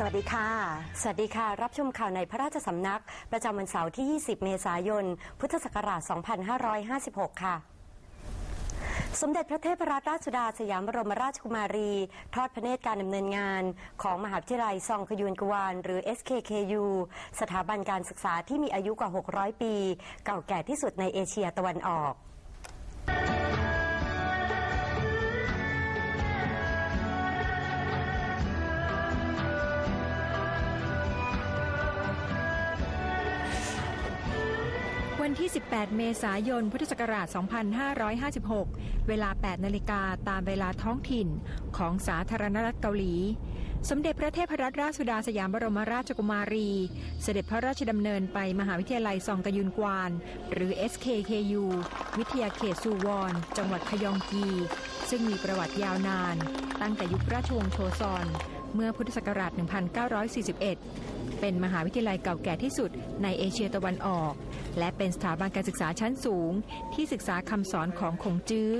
สวัสดีค่ะ สวัสดีค่ะ รับชมข่าวในพระราชสำนัก ประจำวันเสาร์ที่ 20 เมษายน พุทธศักราช 2556 ค่ะ สมเด็จพระเทพรัตนราชสุดาสยามบรมราชกุมารี ทอดพระเนตรการดำเนินงาน ของมหาวิทยาลัยซองขยุนกวาน หรือ SKKU สถาบันการศึกษาที่มีอายุกว่า 600 ปี เก่าแก่ที่สุดในเอเชียตะวันออก วันที่ 18 เมษายน พุทธศักราช 2556 เวลา 8 นาฬิกาตามเวลาท้องถิ่นของสาธารณรัฐเกาหลี สมเด็จพระเทพรัตนราชสุดาสยามบรมราชกุมารี เสด็จพระราชดำเนินไปมหาวิทยาลัยซองกยุนกวาน หรือ SKKU วิทยาเขตซูวอน จังหวัดขยองกี ซึ่งมีประวัติยาวนาน ตั้งแต่ยุคราชวงศ์โชซอน เมื่อพุทธศักราช 1941 เป็นมหาวิทยาลัยเก่าแก่ที่สุดในเอเชียตะวันออก และเป็นสถาบันการศึกษาชั้นสูง ที่ศึกษาคำสอนของคงจื้อ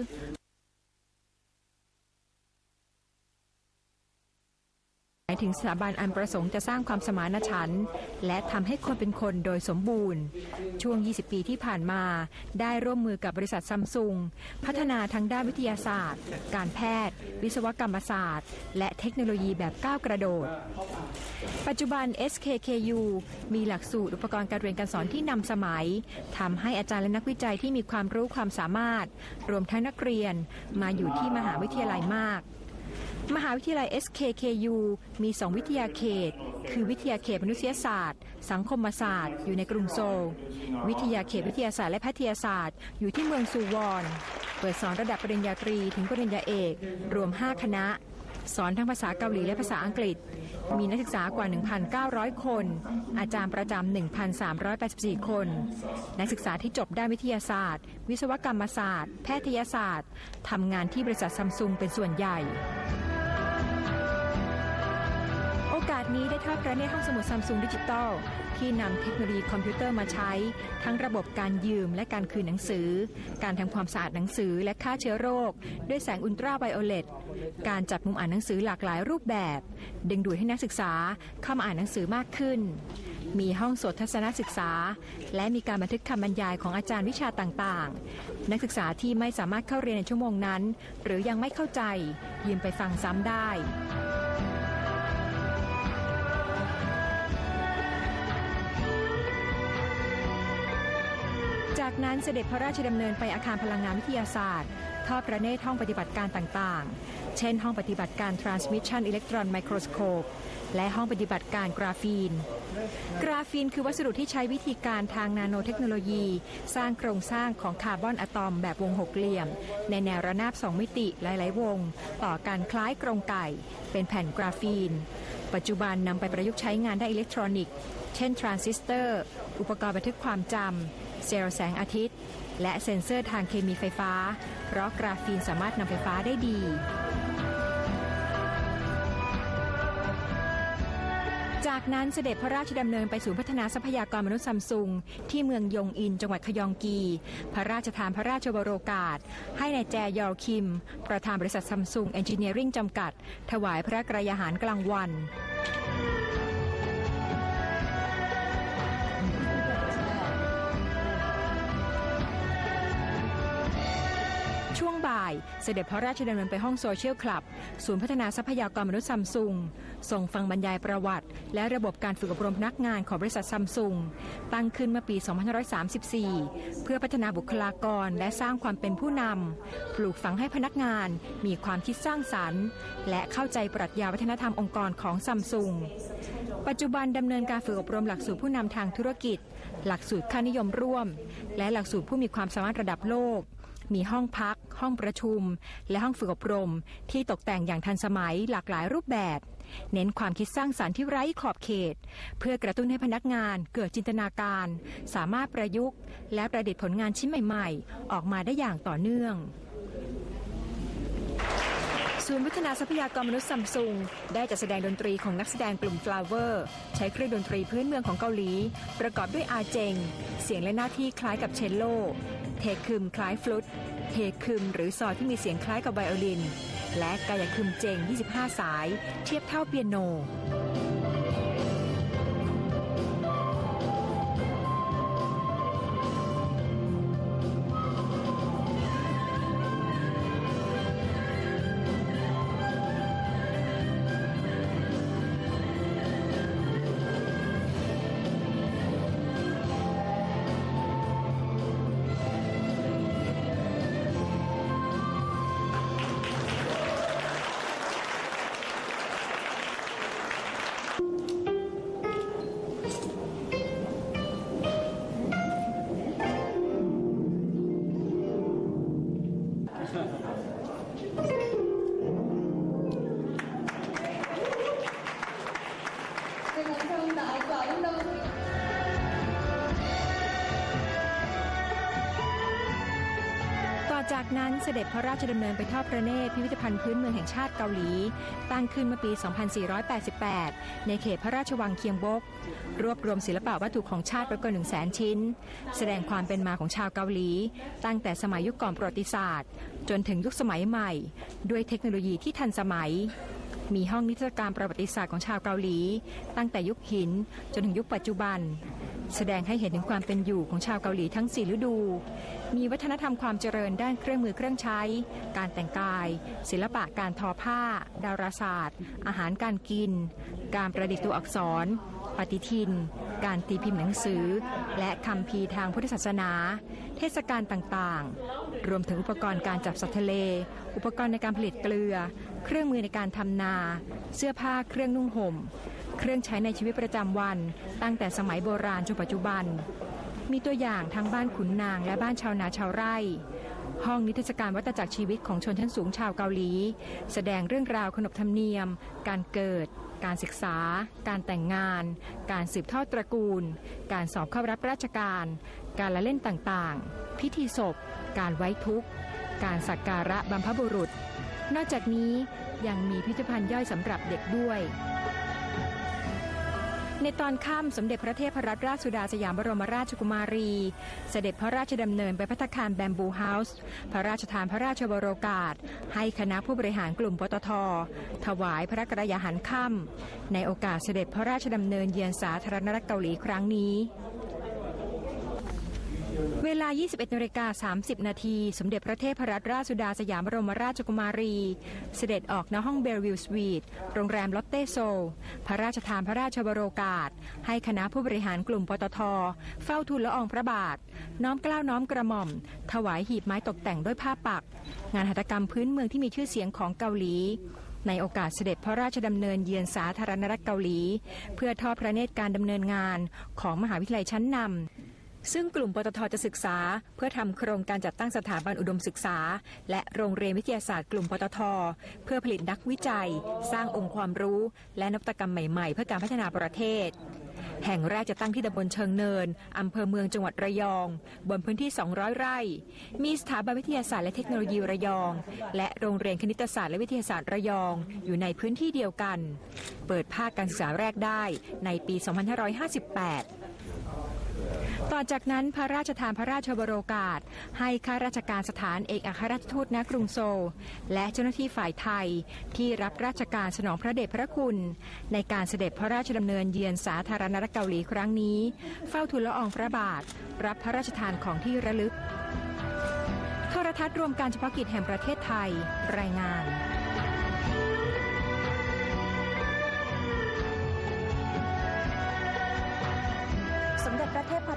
หมาย ถึงสถาบันอันประสงค์จะสร้างความสมานฉันท์และทำให้คนเป็นคนโดยสมบูรณ์ ช่วง 20 ปีที่ผ่านมา ได้ร่วมมือกับบริษัทซัมซุงพัฒนาทั้งด้านวิทยาศาสตร์ การแพทย์ วิศวกรรมศาสตร์ และเทคโนโลยีแบบก้าวกระโดด ปัจจุบัน SKKU มีหลักสูตรอุปกรณ์การเรียนการสอนที่นำสมัยทำให้อาจารย์และนักวิจัยที่มีความรู้ความสามารถ รวมทั้งนักเรียนมาอยู่ที่มหาวิทยาลัยมาก มหาวิทยาลัย SKKU มี 2 วิทยาเขต คือวิทยาเขตมนุษยศาสตร์ สังคมศาสตร์ อยู่ในกรุงโซล วิทยาเขตวิทยาศาสตร์และแพทยศาสตร์ อยู่ที่เมืองซูวอนเปิดสอนระดับปริญญาตรีถึงปริญญาเอก รวม 5 คณะ สอนทั้งภาษาเกาหลีและภาษาอังกฤษ มีนักศึกษากว่า 1,900 คน อาจารย์ประจำ 1,384 คน นักศึกษาที่จบด้านวิทยาศาสตร์ วิศวกรรมศาสตร์ แพทยศาสตร์ทำงานที่บริษัทซัมซุงเป็นส่วนใหญ่ นี้ได้ทอดพระเนตรห้องสมุดซัมซุงดิจิตอลที่นำเทคโนโลยีคอมพิวเตอร์มาใช้ ทั้งระบบการยืมและการคืนหนังสือ การทำความสะอาดหนังสือและฆ่าเชื้อโรค ด้วยแสงอุลตราไวโอเลตการจัดมุมอ่านหนังสือหลากหลายรูปแบบ ดึงดูดให้นักศึกษาเข้ามาอ่านหนังสือมากขึ้น มีห้องสดทัศนศึกษา และมีการบันทึกคำบรรยายของอาจารย์วิชาต่างๆ นักศึกษาที่ไม่สามารถเข้าเรียนในชั่วโมงนั้น หรือยังไม่เข้าใจยืมไปฟังซ้ำได้ จากนั้นเสด็จพระราชดำเนินไปอาคารพลังงานวิทยาศาสตร์ทอดพระเนตรห้องปฏิบัติการต่างๆ เช่นห้องปฏิบัติการ Transmission Electron Microscope และห้องปฏิบัติการกราฟีน กราฟีนคือวัสดุที่ใช้วิธีการทางนาโนเทคโนโลยี สร้างโครงสร้างของคาร์บอนอะตอมแบบวงหกเหลี่ยม ในแนวระนาบสองมิติหลาย ๆ วง ต่อการคล้ายกรงไก่ เป็นแผ่นกราฟีน ปัจจุบันนำไปประยุกต์ใช้งานได้อิเล็กทรอนิกส์ เช่นทรานซิสเตอร์ อุปกรณ์บันทึกความจำ เซลล์แสงอาทิตย์ และเซ็นเซอร์ทางเคมีไฟฟ้า เพราะกราฟีนสามารถนำไฟฟ้าได้ดี จากนั้นเสด็จพระราชดำเนินไปศูนย์พัฒนาทรัพยากรมนุษย์ซัมซุง ที่เมืองยงอินจังหวัดขยองกี พระราชทานพระราชวโรกาส ให้ในายแจยอลคิม ประธานบริษัทซัมซุงเอนจิเนียริ่งจำกัด ถวายพระกรยาหารกลางวัน บ่าย เสด็จพระราชดำเนินไปห้องโซเชียลคลับ ศูนย์พัฒนาทรัพยากรมนุษย์ซัมซุงส่งฟังบรรยายประวัติ และระบบการฝึกอบรมพนักงานของบริษัทซัมซุงตั้งขึ้นเมื่อปี 2534 เพื่อพัฒนาบุคลากรและสร้างความเป็นผู้นำปลูกฝังให้พนักงาน มีความคิดสร้างสรรค์ และเข้าใจปรัชญาวัฒนธรรมองค์กรของซัมซุงปัจจุบันดำเนินการฝึกอบรมหลักสูตรผู้นำทางธุรกิจ หลักสูตรค่านิยมร่วม และหลักสูตรผู้มีความสามารถระดับโลก มีห้องพัก ห้องประชุม และห้องฝึกอบรม ที่ตกแต่งอย่างทันสมัยหลากหลายรูปแบบ เน้นความคิดสร้างสารรค์ที่ไร้ขอบเขต เพื่อกระตุ้นให้พนักงานเกิดจินตนาการ สามารถประยุกต์ และประดิษฐ์ผลงานชิ้นใหม่ ๆ ออกมาได้อย่างต่อเนื่อง ศูนย์พัฒนาทรัพยากรมนุษย์ซัมซุงได้จัดแสดงดนตรีของนักแสดงกลุ่ม Flower ใช้เครื่องดนตรีพื้นเมืองของเกาหลี ประกอบด้วยอาเจง เสียงและหน้าที่คล้ายกับเชลโล เทคึมคล้ายฟลุต เทคึมหรือซอที่มีเสียงคล้ายกับไวโอลิน และกายคึมเจง 25 สาย เทียบเท่าเปียโน เสด็จพระราชดำเนินไปทอดพระเนตรพิพิธภัณฑ์พื้นเมืองแห่งชาติเกาหลี ตั้งขึ้นเมื่อปี 2488 ในเขตพระราชวังเคียงบก รวบรวมศิลปะวัตถุของชาติไปกว่า1 0 0 0 0แสนชิ้น แสดงความเป็นมาของชาวเกาหลี ตั้งแต่สมัยยุคก่อนประวัติศาสตร์ จนถึงยุคสมัยใหม่ ด้วยเทคโนโลยีที่ทันสมัยมีห้องนิทรรศการประวัติศาสตร์ของชาวเกาหลี ตั้งแต่ยุคหินจนถึงยุคปัจจุบัน แสดงให้เห็นถึงความเป็นอยู่ของชาวเกาหลีทั้งสี่ฤดู มีวัฒนธรรมความเจริญด้านเครื่องมือเครื่องใช้ การแต่งกาย ศิลปะการทอผ้า ดาราศาสตร์ อาหารการกิน การประดิษฐ์ตัวอักษร ปฏิทิน การตีพิมพ์หนังสือ และคำพีทางพุทธศาสนา เทศกาลต่างๆ รวมถึงอุปกรณ์การจับสัตว์ทะเล อุปกรณ์ในการผลิตเกลือ เครื่องมือในการทำนา เสื้อผ้าเครื่องนุ่งห่ม เครื่องใช้ในชีวิตประจำวัน ตั้งแต่สมัยโบราณจนปัจจุบัน มีตัวอย่างทั้งบ้านขุนนางและบ้านชาวนาชาวไร่ ห้องนิทรรศการวัตจักรชีวิตของชนชั้นสูงชาวเกาหลี แสดงเรื่องราวขนบธรรมเนียม การเกิด การศึกษา การแต่งงาน การสืบทอดตระกูล การสอบเข้ารับราชการ การละเล่นต่างๆ พิธีศพ การไว้ทุกข์ การสักการะบัมพบุรุษ นอกจากนี้ยังมีพิพิธภัณฑ์ย่อยสำหรับเด็กด้วย ในตอนค่ำสมเด็จพระเทพรัตนราชสุดาสยามบรมราชกุมารี เสด็จพระราชดำเนินไปพัฒคารแบมบูเฮาส์พระราชทานพระราชบรโอกาส ให้คณะผู้บริหารกลุ่มปตท ถวายพระกระยาหารค่ำในโอกาสเสด็จพระราชดำเนินเยือนสาธารณรัฐเกาหลีครั้งนี้ เวลา 21นาฬิกา30 นาที สมเด็จพระเทพรัตนราชสุดาสยามบรมราชกุมารี เสด็จออกณห้องเบลวิวสวีท โรงแรมลอตเต้โซล พระราชทานพระราชบรโอกาส ให้คณะผู้บริหารกลุ่มปตท เฝ้าทูลละอองพระบาท น้อมเกล้าน้อมกระหม่อม ถวายหีบไม้ตกแต่งด้วยผ้าปัก งานหัตถกรรมพื้นเมืองที่มีชื่อเสียงของเกาหลีในโอกาสเสด็จพระราชดำเนินเยือนสาธารณรัฐเกาหลี เพื่อทอดพระเนตรการดำเนินงานของมหาวิทยาลัยชั้นนำ ซึ่งกลุ่มปตทจะศึกษา เพื่อทำโครงการจัดตั้งสถาบันอุดมศึกษา และโรงเรียนวิทยาศาสตร์กลุ่มปตท เพื่อผลิตนักวิจัย สร้างองค์ความรู้ และนวัตกรรมใหม่ๆ เพื่อการพัฒนาประเทศ แห่งแรกจะตั้งที่ตำบลเชิงเนินอำเภอเมืองจังหวัดระยอง บนพื้นที่ 200 ไร่ มีสถาบันวิทยาศาสตร์และเทคโนโลยีระยอง และโรงเรียนคณิตศาสตร์และวิทยาศาสตร์ระยอง อยู่ในพื้นที่เดียวกัน เปิดภาคการศึกษาแรกได้ในปี 2558 ต่อจากนั้นพระราชทานพระราชบรโอกาส ให้ข้าราชการสถานเอกอัครราชทูตณกรุงโซล และเจ้าหน้าที่ฝ่ายไทย ที่รับราชการสนองพระเดชพระคุณ ในการเสด็จพระราชดำเนินเยือนสาธารณรัฐเกาหลีครั้งนี้ เฝ้าทูลละอองพระบาท รับพระราชทานของที่ระลึกโทรทัศน์รวมการเฉพาะกิจแห่งประเทศไทย รายงาน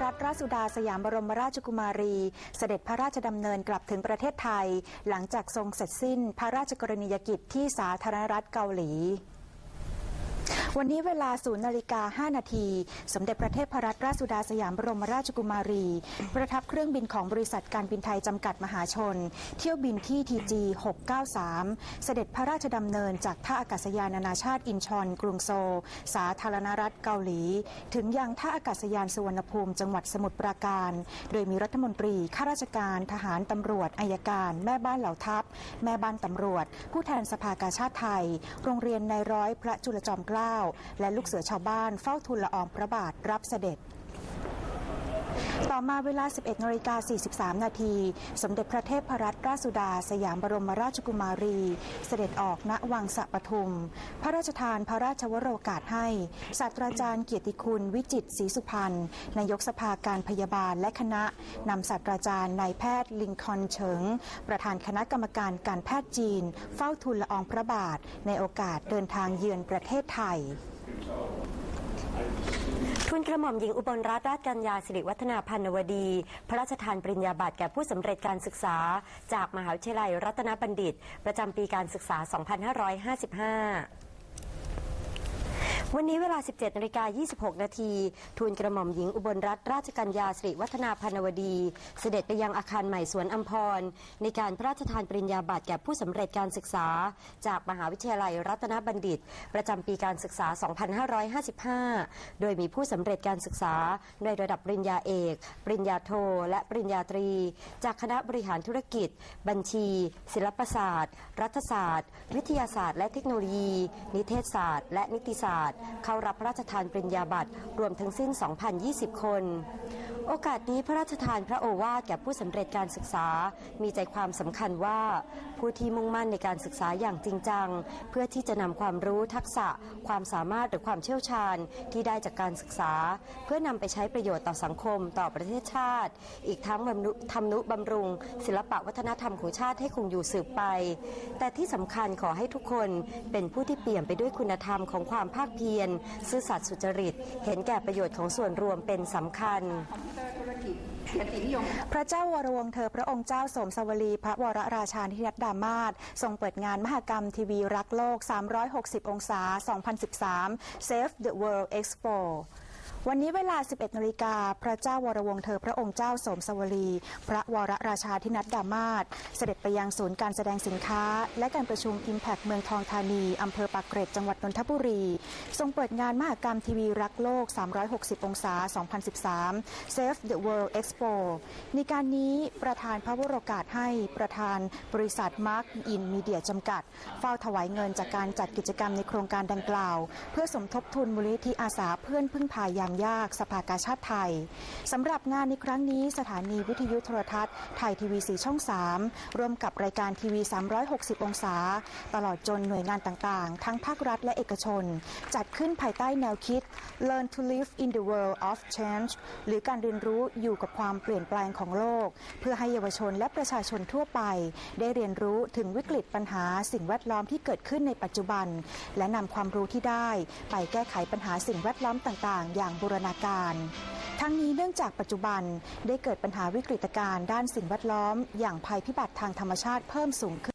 รัตนราชสุดาสยามบรมราชกุมารี เสด็จพระราชดำเนินกลับถึงประเทศไทย หลังจากทรงเสร็จสิ้นพระราชกรณียกิจที่สาธารณรัฐเกาหลี วันนี้เวลา0นย์นาฬิกา 5 นาที สมเด็จพระเทพรัตนราชสุดาสยามบรมราชกุมารี ประทับเครื่องบินของบริษัทการบินไทยจำกัดมหาชน เที่ยวบินที่ TG 693 เสด็จพระราชดำเนินจากท่าอากาศยานนานาชาติอินชอน กรุงโซล สาธารณรัฐเกาหลี ถึงยังท่าอากาศยานสุวรรณภูมิ จังหวัดสมุทรปราการ โดยมีรัฐมนตรี ข้าราชการ ทหารตำรวจ อายการ แม่บ้านเหล่าทัพ แม่บ้านตำรวจ ผู้แทนสภากาชาติไทย โรงเรียนในร้อยพระจุลจอมเกล้าและลูกเสือชาวบ้านเฝ้าทูลละอองพระบาทรับเสด็จ ต่อมาเวลา 11นาฬิกา43 นาที สมเด็จพระเทพรัตนราชสุดา สยามบรมราชกุมารี เสด็จออกณวังสะปทุม พระราชทานพระราชวโรกาสให้ ศาสตราจารย์เกียรติคุณวิจิตศรีสุพรรณ นายกสภาการพยาบาลและคณะ นำศาสตราจารย์นายแพทย์ลิงคอนเฉิง ประธานคณะกรรมการการแพทย์จีน เฝ้าทูลละอองพระบาท ในโอกาสเดินทางเยือนประเทศไทย ทุนกระหม่อมหญิงอุบลรัตนราชกัญญาสิริวัฒนาพันวดี พระราชทานปริญญาบัตรแก่ผู้สำเร็จการศึกษา จากมหาวิทยาลัยรัตนบัณฑิต ประจำปีการศึกษา 2555 วันนี้เวลา 17นาฬิกา26 นาที ทูลกระหม่อมหญิงอุบลรัตนราชกัญญาสิริวัฒนาพันวดี เสด็จไปยังอาคารใหม่สวนอัมพร ในการพระราชทานปริญญาบัตรแก่ผู้สำเร็จการศึกษา จากมหาวิทยาลัยรัตนบัณฑิต ประจำปีการศึกษา 2555 โดยมีผู้สำเร็จการศึกษาในระดับปริญญาเอก ปริญญาโท และปริญญาตรี จากคณะบริหารธุรกิจ บัญชี ศิลปศาสตร์ รัฐศาสตร์ วิทยาศาสตร์ และเทคโนโลยี นิเทศศาสตร์ และนิติศาสตร์เข้ารับพระราชทานปริญญาบัตรรวมทั้งสิ้น 2,020 คน โอกาสนี้พระราชทานพระโอวาทแก่ผู้สำเร็จการศึกษา มีใจความสำคัญว่า ผู้ที่มุ่งมั่นในการศึกษาอย่างจริงจัง เพื่อที่จะนำความรู้ทักษะ ความสามารถหรือความเชี่ยวชาญที่ได้จากการศึกษา เพื่อนำไปใช้ประโยชน์ต่อสังคมต่อประเทศชาติ อีกทั้งทำนุบำรุง ศิลปะวัฒนธรรมของชาติให้คงอยู่สืบไป แต่ที่สำคัญขอให้ทุกคนเป็นผู้ที่เปี่ยมไปด้วยคุณธรรมของความภาคเพียรซื่อสัตย์สุจริต เห็นแก่ประโยชน์ของส่วนรวมเป็นสำคัญพระเจ้าวรวงเธอพระองค์เจ้าสมสวลี พระวรราชาธิรัตดามาศทรงเปิดงานมหกรรมทีวีรักโลก 360 องศา 2013 Save the World Expo วันนี้เวลา 11นาฬิกาพระเจ้าวรวงศ์เธอพระองค์เจ้าสมสวลีพระวรราชาธินัดดามาศเสด็จไปยังศูนย์การแสดงสินค้า และการประชุม Impact เมืองทองธานีอำเภอปากเกร็ดจังหวัดนนทบุรี ทรงเปิดงานมหกรรมทีวีรักโลก 360 องศา 2013 Save the World Expo ในการนี้ประธานพระวโรกาสให้ประธานบริษัท Mark In Media จำกัด เฝ้าถวายเงินจากการจัดกิจกรรมในโครงการดังกล่าว เพื่อสมทบทุนมูลนิธิอาสาเพื่อนพึ่งพายามยากสภากาชาติไทยสำหรับงานในครั้งนี้สถานีวิทยุโทรทัศน์ไทยทีวีสีช่อง 3 ร่วมกับรายการทีวี 360 องศา ตลอดจนหน่วยงานต่างๆ ทั้งภาครัฐและเอกชน จัดขึ้นภายใต้แนวคิด Learn to live in the world of change หรือการเรียนรู้อยู่กับความเปลี่ยนแปลงของโลก เพื่อให้เยาวชนและประชาชนทั่วไป ได้เรียนรู้ถึงวิกฤตปัญหาสิ่งแวดล้อมที่เกิดขึ้นในปัจจุบัน และนำความรู้ที่ได้ ไปแก้ไขปัญหาสิ่งแวดล้อมต่างๆ อย่างบูรณาการ ทั้งนี้เนื่องจากปัจจุบันได้เกิดปัญหาวิกฤตการณ์ด้านสิ่งแวดล้อม อย่างภัยพิบัติทางธรรมชาติเพิ่มสูงขึ้น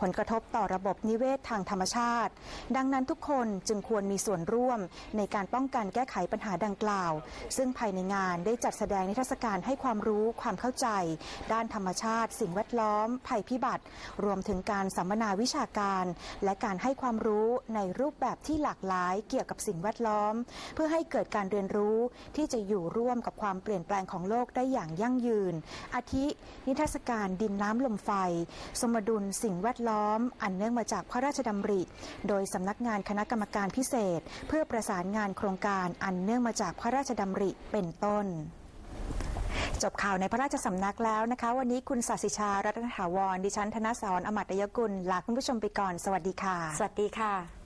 ผลกระทบต่อระบบนิเวศทางธรรมชาติ ดังนั้นทุกคนจึงควรมีส่วนร่วมในการป้องกันแก้ไขปัญหาดังกล่าว ซึ่งภายในงานได้จัดแสดงนิทรรศการให้ความรู้ความเข้าใจ ด้านธรรมชาติ สิ่งแวดล้อม ภัยพิบัติ รวมถึงการสัมมนาวิชาการ และการให้ความรู้ในรูปแบบที่หลากหลายเกี่ยวกับสิ่งแวดล้อม เพื่อให้เกิดการเรียนรู้ที่จะอยู่ร่วมกับความเปลี่ยนแปลงของโลกได้อย่างยั่งยืน อาทิ นิทรรศการดินน้ำลมไฟ สมดุลสิ่งแวดล้อม อันเนื่องมาจากพระราชดำริ โดยสำนักงานคณะกรรมการพิเศษ เพื่อประสานงานโครงการอันเนื่องมาจากพระราชดำริเป็นต้นจบข่าวในพระราชสำนักแล้วนะคะ วันนี้คุณศาสิชารัตนถาวร ดิฉันธนสรอมัตยกุลลาคุณผู้ชมไปก่อน สวัสดีค่ะ สวัสดีค่ะ